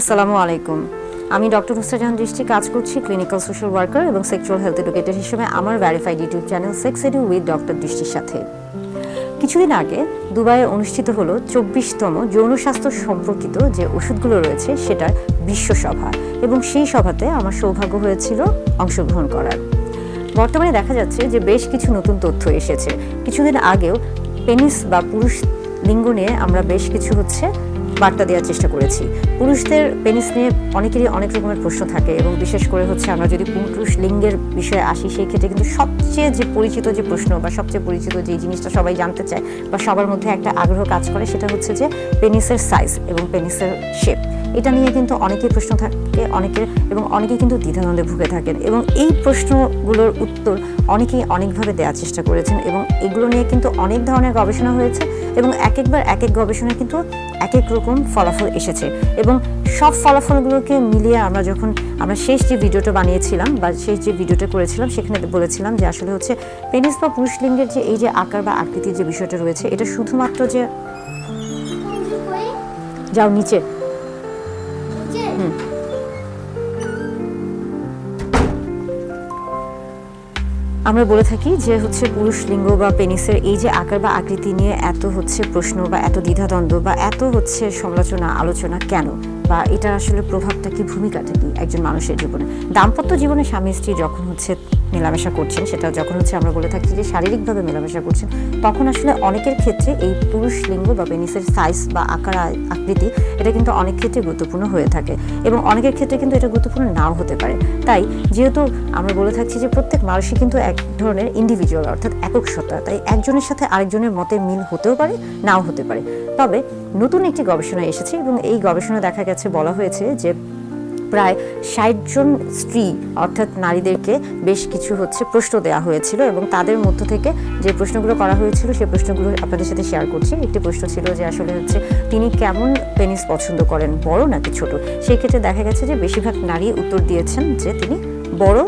আসসালামু আলাইকুম আমি ডক্টর নুসরাজাহান দৃষ্টি কাজ করছি ক্লিনিক্যাল সোশ্যাল ওয়ার্কার এবং সেক্সুয়াল হেলথ এডুকেটর হিসেবে আমার verified YouTube channel sex edu with doctor দৃষ্টির সাথে। কিছুদিন আগে দুবাইয়ে অনুষ্ঠিত হলো চব্বিশতম যৌন স্বাস্থ্য সম্পর্কিত যে ওষুধগুলো রয়েছে সেটার বিশ্ব সভা এবং সেই সভাতে আমার সৌভাগ্য হয়েছিল অংশগ্রহণ করার। বর্তমানে দেখা যাচ্ছে যে বেশ কিছু নতুন তথ্য এসেছে। কিছুদিন আগেও পেনিস বা পুরুষ লিঙ্গ নিয়ে আমরা বেশ কিছু হচ্ছে বার্তা দেওয়ার চেষ্টা করেছি। পুরুষদের পেনিস নিয়ে অনেকেরই অনেক রকমের প্রশ্ন থাকে এবং বিশেষ করে হচ্ছে আমরা যদি পুরুষ লিঙ্গের বিষয়ে আসি, সেই ক্ষেত্রে কিন্তু সবচেয়ে যে পরিচিত যে প্রশ্ন বা সবচেয়ে পরিচিত যে জিনিসটা সবাই জানতে চায় বা সবার মধ্যে একটা আগ্রহ কাজ করে, সেটা হচ্ছে যে পেনিসের সাইজ এবং পেনিসের শেপ এটা নিয়ে কিন্তু অনেকেই প্রশ্ন থাকে অনেকের এবং অনেকেই কিন্তু দ্বিধানন্দে ভুগে থাকেন এবং এই প্রশ্নগুলোর উত্তর অনেকেই অনেকভাবে দেওয়ার চেষ্টা করেছেন এবং এগুলো নিয়ে কিন্তু অনেক ধরনের গবেষণা হয়েছে এবং এক একবার এক এক গবেষণায় কিন্তু এক এক রকম ফলাফল এসেছে এবং সব ফলাফলগুলোকে মিলিয়ে আমরা যখন আমরা শেষ যে ভিডিওটা বানিয়েছিলাম বা শেষ যে ভিডিওটা করেছিলাম সেখানে বলেছিলাম যে আসলে হচ্ছে পেনিস বা পুরুষ লিঙ্গের যে এই যে আকার বা আকৃতির যে বিষয়টা রয়েছে এটা শুধুমাত্র যে যাও নিচে। আমরা বলে থাকি যে হচ্ছে পুরুষ লিঙ্গ বা পেনিসের এই যে আকার বা আকৃতি নিয়ে এত হচ্ছে প্রশ্ন বা এত দ্বিধাদ্বন্দ্ব বা এত হচ্ছে সমালোচনা, আলোচনা কেন? বা এটা আসলে প্রভাবটা কি ভূমিকাটা কি একজন মানুষের জীবনে? দাম্পত্য জীবনে স্বামী স্ত্রী যখন হচ্ছে মেলামেশা করছেন, সেটা যখন হচ্ছে আমরা বলে থাকি যে শারীরিকভাবে মেলামেশা করছেন, তখন আসলে অনেকের ক্ষেত্রে এই পুরুষ লিঙ্গ বা পেনিসের সাইজ বা আকার আকৃতি, এটা কিন্তু অনেক ক্ষেত্রে গুরুত্বপূর্ণ হয়ে থাকে এবং অনেকের ক্ষেত্রে কিন্তু এটা গুরুত্বপূর্ণ নাও হতে পারে। তাই যেহেতু আমরা বলে থাকছি যে প্রত্যেক মানুষই কিন্তু এক ধরনের ইন্ডিভিজুয়াল অর্থাৎ একক সত্তা, তাই একজনের সাথে আরেকজনের মতে মিল হতেও পারে, নাও হতে পারে। তবে নতুন একটি গবেষণা এসেছে এবং এই গবেষণা দেখা গেছে বলা হয়েছে যে প্রায় ষাট জন স্ত্রী, অর্থাৎ নারীদেরকে বেশ কিছু হচ্ছে প্রশ্ন দেওয়া হয়েছিল এবং তাদের মধ্য থেকে যে প্রশ্নগুলো করা হয়েছিল সেই প্রশ্নগুলো আপনাদের সাথে শেয়ার করছি। একটি প্রশ্ন ছিল যে আসলে হচ্ছে তিনি কেমন পেনিস পছন্দ করেন, বড় নাকি ছোট? সেই ক্ষেত্রে দেখা গেছে যে বেশিরভাগ নারী উত্তর দিয়েছেন যে তিনি বড়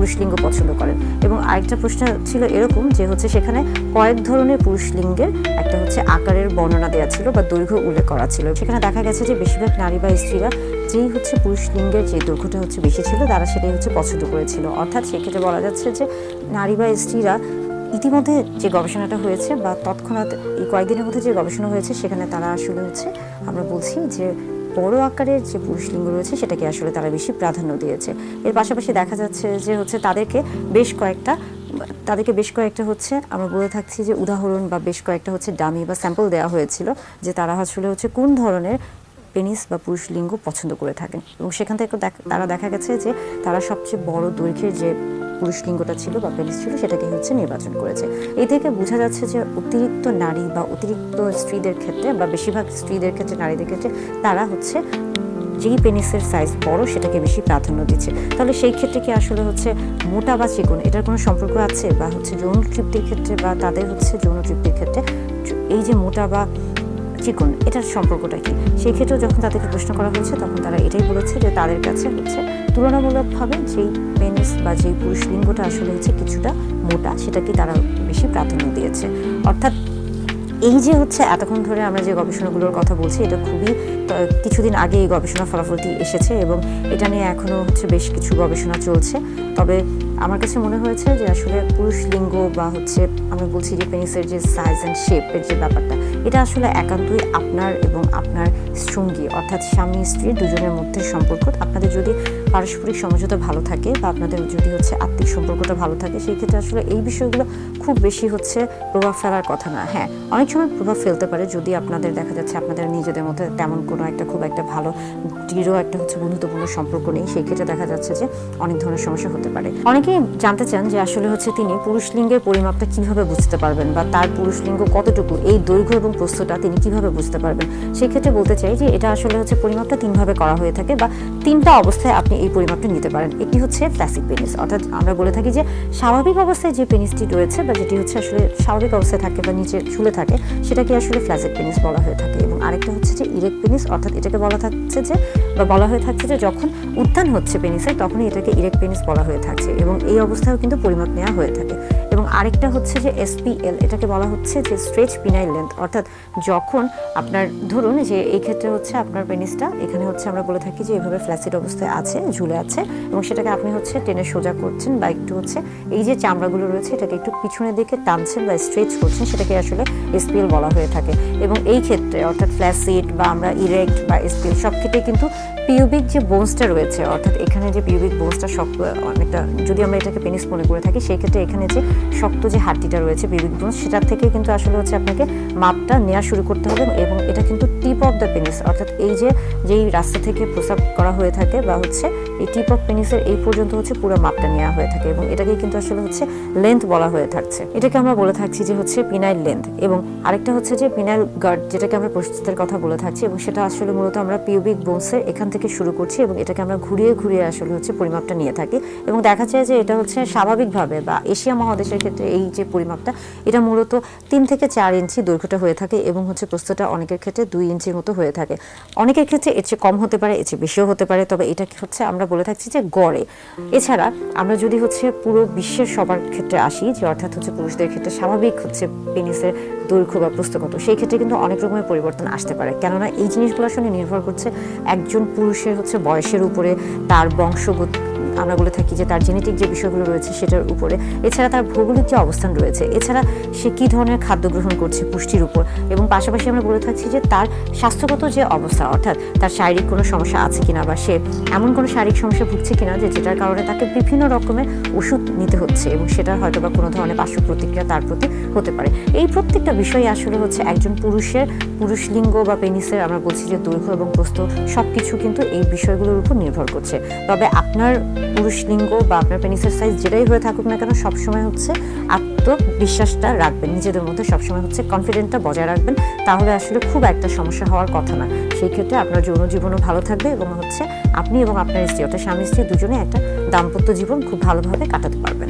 পুরুষ লিঙ্গ পছন্দ করেন। এবং আরেকটা প্রশ্ন ছিল এরকম যে হচ্ছে সেখানে কয়েক ধরনের পুরুষ লিঙ্গের একটা হচ্ছে আকারের বর্ণনা দেওয়া ছিল বা দৈর্ঘ্য উল্লেখ করা ছিল। সেখানে দেখা গেছে যে বেশিরভাগ নারী বা স্ত্রীরা যেই হচ্ছে পুরুষ লিঙ্গের যে দৈর্ঘ্যটা হচ্ছে বেশি ছিল, তারা সেটাই হচ্ছে পছন্দ করেছিল। অর্থাৎ সেক্ষেত্রে বলা যাচ্ছে যে নারী বা স্ত্রীরা ইতিমধ্যে যে গবেষণাটা হয়েছে বা তৎক্ষণাৎ এই কয়েকদিনের মধ্যে যে গবেষণা হয়েছে, সেখানে তারা আসলে হচ্ছে আমরা বলছি যে বড় আকারের যে পুরুষ লিঙ্গ রয়েছে, সেটাকে আসলে তারা বেশি প্রাধান্য দিয়েছে। এর পাশাপাশি দেখা যাচ্ছে যে হচ্ছে তাদেরকে বেশ কয়েকটা, তাদেরকে বেশ কয়েকটা হচ্ছে, আমরা বলে থাকছি যে উদাহরণ বা বেশ কয়েকটা হচ্ছে ডামি বা স্যাম্পল দেওয়া হয়েছিল, যে তারা আসলে হচ্ছে কোন ধরনের পেনিস বা পুরুষ লিঙ্গ পছন্দ করে থাকেন। এবং সেখান থেকে তারা দেখা গেছে যে তারা সবচেয়ে বড় দৈর্ঘ্যের যে পুরুষ লিঙ্গটা ছিল বা পেনিস ছিল, সেটাকে হচ্ছে নির্বাচন করেছে। এই থেকে বোঝা যাচ্ছে যে অতিরিক্ত নারী বা অতিরিক্ত স্ত্রীদের ক্ষেত্রে বা বেশিরভাগ স্ত্রীদের ক্ষেত্রে, নারীদের ক্ষেত্রে তারা হচ্ছে যেই পেনিসের সাইজ বড়, সেটাকে বেশি প্রাধান্য দিচ্ছে। তাহলে সেই ক্ষেত্রে কি আসলে হচ্ছে মোটা বা চিকন, এটার কোনো সম্পর্ক আছে? বা হচ্ছে যৌন তৃপ্তির ক্ষেত্রে বা তাদের হচ্ছে যৌন তৃপ্তির ক্ষেত্রে, এই যে মোটা বা চিকন, এটার সম্পর্কটা কি? সেই ক্ষেত্রেও যখন তাদেরকে প্রশ্ন করা হয়েছে, তখন তারা এটাই বলেছে যে তাদের কাছে হচ্ছে তুলনামূলকভাবে যেই পেনিস বা যেই পুরুষ লিঙ্গটা আসলে হচ্ছে কিছুটা মোটা, সেটাকে তারা বেশি প্রাধান্য দিয়েছে। অর্থাৎ এই যে হচ্ছে এতক্ষণ ধরে আমরা যে গবেষণাগুলোর কথা বলছি, এটা খুবই কিছুদিন আগে এই গবেষণা ফলাফলটি এসেছে এবং এটা নিয়ে এখনও হচ্ছে বেশ কিছু গবেষণা চলছে। তবে আমার কাছে মনে হয়েছে যে আসলে পুরুষ লিঙ্গ বা হচ্ছে আমরা বলছি যে পেনিসের যে সাইজ অ্যান্ড শেপের যে ব্যাপারটা, এটা আসলে একান্তই আপনার এবং আপনার সঙ্গী, অর্থাৎ স্বামী স্ত্রী দুজনের মধ্যে সম্পর্ক। আপনাদের যদি পারস্পরিক সমঝোতা ভালো থাকে বা আপনাদের যদি হচ্ছে আত্মিক সম্পর্কটা ভালো থাকে, সেই ক্ষেত্রে আসলে এই বিষয়গুলো খুব বেশি হচ্ছে প্রভাব ফেলার কথা না। হ্যাঁ অনেক সময় প্রভাব ফেলতে পারে যদি আপনাদের দেখা যাচ্ছে আপনাদের নিজেদের মধ্যে তেমন কোনো একটা খুব একটা ভালো, দৃঢ় একটা হচ্ছে বন্ধুত্বপূর্ণ সম্পর্ক নেই, সেই ক্ষেত্রে দেখা যাচ্ছে যে অনেক ধরনের সমস্যা হতে পারে। অনেকেই জানতে চান যে আসলে হচ্ছে তিনি পুরুষ লিঙ্গের পরিমাপটা কীভাবে বুঝতে পারবেন বা তার পুরুষ লিঙ্গ কতটুকু, এই দৈর্ঘ্য এবং প্রস্থটা তিনি কীভাবে বুঝতে পারবেন? সেই ক্ষেত্রে বলতে চাই যে এটা আসলে হচ্ছে পরিমাপটা তিনভাবে করা হয়ে থাকে বা তিনটা অবস্থায় আপনি এই পরিমাপটা নিতে পারেন। একটি হচ্ছে ফ্ল্যাসিক পেনিস অর্থাৎ আমরা বলে থাকি যে স্বাভাবিক অবস্থায় যে পেনিসটি রয়েছে বা যেটি হচ্ছে আসলে স্বাভাবিক অবস্থায় থাকে বা নিচে ঝুলে থাকে, সেটাকে আসলে ফ্ল্যাসিক পেনিস বলা হয়ে থাকে। এবং আরেকটা হচ্ছে যে ইরেক পেনিস অর্থাৎ এটাকে বলা থাকছে যে বা বলা হয়ে থাকছে যে যখন উত্থান হচ্ছে পেনিসের তখনই এটাকে ইরেক পেনিস বলা হয়ে থাকছে। এবং এই অবস্থায়ও কিন্তু পরিমাপ নেওয়া হয়ে থাকে। আরেকটা হচ্ছে যে এসপিএল এটাকে বলা হচ্ছে যে স্ট্রেচ পিনাইল লেন্থ অর্থাৎ যখন আপনার, ধরুন যে এই ক্ষেত্রে হচ্ছে আপনার পেনিসটা এখানে হচ্ছে আমরা বলে থাকি যে এভাবে ফ্ল্যাসিড অবস্থায় আছে, ঝুলে আছে, এবং সেটাকে আপনি হচ্ছে টেনে সোজা করছেন বা একটু হচ্ছে এই যে চামড়াগুলো রয়েছে, এটাকে একটু পিছনের দিকে টানছেন বা স্ট্রেচ করছেন, সেটাকে আসলে এসপিএল বলা হয়ে থাকে। এবং এই ক্ষেত্রে, অর্থাৎ ফ্ল্যাসিড বা আমরা ইরেক্ট বা এসপিএল সব ক্ষেত্রে কিন্তু পিউবিক যে বোনসটা রয়েছে, অর্থাৎ এখানে যে পিউবিক বোনসটা শক্ত অনেকটা, যদি আমরা এটাকে পেনিস মনে করে থাকি, সেই ক্ষেত্রে এখানে যে শক্ত যে হাড্ডিটা রয়েছে পিউবিক বোন সেটার থেকে কিন্তু আসলে হচ্ছে আপনাকে মাপটা নেওয়া শুরু করতে হবে এবং এটা কিন্তু টিপ অফ দ্য পেনিস অর্থাৎ এই যে, যেই রাস্তা থেকে প্রসাব করা হয়ে থাকে বা হচ্ছে এই টিপ অফ পেনিসের এই পর্যন্ত হচ্ছে পুরো মাপটা নেওয়া হয়ে থাকে এবং এটাকেই কিন্তু আসলে হচ্ছে লেন্থ বলা হয়ে থাকছে। এটাকে আমরা বলে থাকছি যে হচ্ছে পিনাইল লেন্থ এবং আরেকটা হচ্ছে যে পিনাইল গার্ড যেটাকে আমরা প্রস্তুতের কথা বলে থাকছি এবং সেটা আসলে মূলত আমরা পিউবিক বোনসের এখান থেকে শুরু করছি এবং এটাকে আমরা ঘুরিয়ে ঘুরিয়ে আসলে হচ্ছে পরিমাপটা নিয়ে থাকি এবং দেখা যায় যে এটা হচ্ছে স্বাভাবিকভাবে বা এশিয়া মহাদেশের ক্ষেত্রে এই যে পরিমাপটা, এটা মূলত তিন থেকে চার ইঞ্চি দৈর্ঘ্যটা হয়ে থাকে এবং হচ্ছে প্রস্তুতটা অনেকের ক্ষেত্রে দুই ইঞ্চির মতো হয়ে থাকে। অনেকের ক্ষেত্রে এর চেয়ে কম হতে পারে, এর চেয়ে বেশিও হতে পারে, তবে এটা হচ্ছে আমরা বলে থাকছি যে গড়ে। এছাড়া আমরা যদি হচ্ছে পুরো বিশ্বের সবার ক্ষেত্রে আসি, যে অর্থাৎ হচ্ছে পুরুষদের ক্ষেত্রে স্বাভাবিক হচ্ছে পেনিসের দৈর্ঘ্য বা প্রস্তকত সেই ক্ষেত্রে কিন্তু অনেক রকমের পরিবর্তন আসতে পারে। কেননা এই জিনিসগুলো আসলে নির্ভর করছে একজন পুরুষের হচ্ছে বয়সের উপরে, তার বংশগত আমরা বলে থাকি যে তার জেনেটিক যে বিষয়গুলো রয়েছে সেটার উপরে। এছাড়া তার ভৌগোলিক যে অবস্থান রয়েছে, এছাড়া সে কী ধরনের খাদ্য গ্রহণ করছে পুষ্টির উপর এবং পাশাপাশি আমরা বলে থাকছি যে তার স্বাস্থ্যগত যে অবস্থা, অর্থাৎ তার শারীরিক কোনো সমস্যা আছে কিনা বা সে এমন কোনো শারীরিক সমস্যা ভুগছে কিনা যে যেটার কারণে তাকে বিভিন্ন রকমের ওষুধ নিতে হচ্ছে এবং সেটার হয়তো বা কোনো ধরনের পার্শ্ব প্রতিক্রিয়া তার প্রতি হতে পারে। এই প্রত্যেকটা বিষয় আসলে হচ্ছে একজন পুরুষের, পুরুষ লিঙ্গ বা পেনিসের আমরা বলছি যে দৈর্ঘ্য এবং প্রস্থ সব কিছু কিন্তু এই বিষয়গুলোর উপর নির্ভর করছে। তবে আপনার পুরুষ লিঙ্গ বা আপনার পেনিসের সাইজ যেটাই হয়ে থাকুক না কেন, সবসময় হচ্ছে আত্মবিশ্বাসটা রাখবেন। নিজেদের মধ্যে সবসময় হচ্ছে কনফিডেন্টটা বজায় রাখবেন। তাহলে আসলে খুব একটা সমস্যা হওয়ার কথা না। সেই ক্ষেত্রে আপনার যৌন জীবনও ভালো থাকবে এবং হচ্ছে আপনি এবং আপনার স্ত্রী অর্থাৎ স্বামী স্ত্রী দুজনে একটা দাম্পত্য জীবন খুব ভালোভাবে কাটাতে পারবেন।